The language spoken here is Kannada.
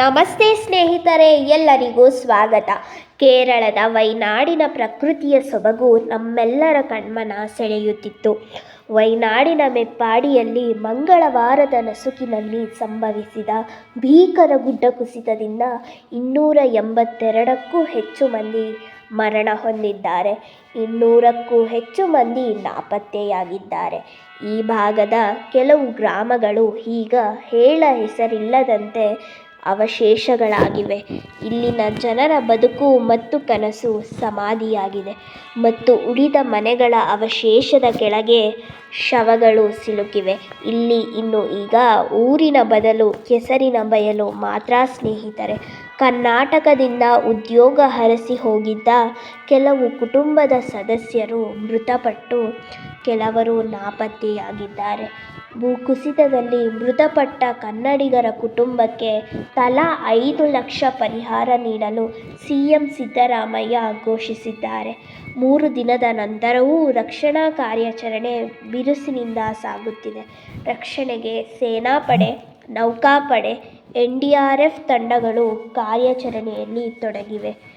ನಮಸ್ತೆ ಸ್ನೇಹಿತರೆ, ಎಲ್ಲರಿಗೂ ಸ್ವಾಗತ. ಕೇರಳದ ವೈನಾಡಿನ ಪ್ರಕೃತಿಯ ಸೊಬಗು ನಮ್ಮೆಲ್ಲರ ಕಣ್ಮನ ಸೆಳೆಯುತ್ತಿತ್ತು. ವೈನಾಡಿನ ಮೆಪ್ಪಾಡಿಯಲ್ಲಿ ಮಂಗಳವಾರದ ನಸುಕಿನಲ್ಲಿ ಸಂಭವಿಸಿದ ಭೀಕರ ಗುಡ್ಡ ಕುಸಿತದಿಂದ ಇನ್ನೂರ ಎಂಬತ್ತೆರಡಕ್ಕೂ ಹೆಚ್ಚು ಮಂದಿ ಮರಣ ಹೊಂದಿದ್ದಾರೆ. ಇನ್ನೂರಕ್ಕೂ ಹೆಚ್ಚು ಮಂದಿ ನಾಪತ್ತೆಯಾಗಿದ್ದಾರೆ. ಈ ಭಾಗದ ಕೆಲವು ಗ್ರಾಮಗಳು ಈಗ ಹೇಳ ಹೆಸರಿಲ್ಲದಂತೆ ಅವಶೇಷಗಳಾಗಿವೆ. ಇಲ್ಲಿನ ಜನರ ಬದುಕು ಮತ್ತು ಕನಸು ಸಮಾಧಿಯಾಗಿದೆ ಮತ್ತು ಉಳಿದ ಮನೆಗಳ ಅವಶೇಷದ ಕೆಳಗೆ ಶವಗಳು ಸಿಲುಕಿವೆ. ಇಲ್ಲಿ ಇನ್ನು ಈಗ ಊರಿನ ಬದಲು ಕೆಸರಿನ ಬಯಲು ಮಾತ್ರ ಸ್ನೇಹಿತರೆ. ಕರ್ನಾಟಕದಿಂದ ಉದ್ಯೋಗ ಹರಸಿ ಹೋಗಿದ್ದ ಕೆಲವು ಕುಟುಂಬದ ಸದಸ್ಯರು ಮೃತಪಟ್ಟು ಕೆಲವರು ನಾಪತ್ತೆಯಾಗಿದ್ದಾರೆ. ಭೂಕುಸಿತದಲ್ಲಿ ಮೃತಪಟ್ಟ ಕನ್ನಡಿಗರ ಕುಟುಂಬಕ್ಕೆ ತಲಾ ಐದು ಲಕ್ಷ ಪರಿಹಾರ ನೀಡಲು ಸಿಎಂ ಸಿದ್ದರಾಮಯ್ಯ ಘೋಷಿಸಿದ್ದಾರೆ. ಮೂರು ದಿನದ ನಂತರವೂ ರಕ್ಷಣಾ ಕಾರ್ಯಾಚರಣೆ ಬಿರುಸಿನಿಂದ ಸಾಗುತ್ತಿದೆ. ರಕ್ಷಣೆಗೆ ಸೇನಾಪಡೆ, ನೌಕಾಪಡೆ ಎನ್ಡಿಆರ್ಎಫ್ ತಂಡಗಳು ಕಾರ್ಯಾಚರಣೆಯಲ್ಲಿ ತೊಡಗಿವೆ.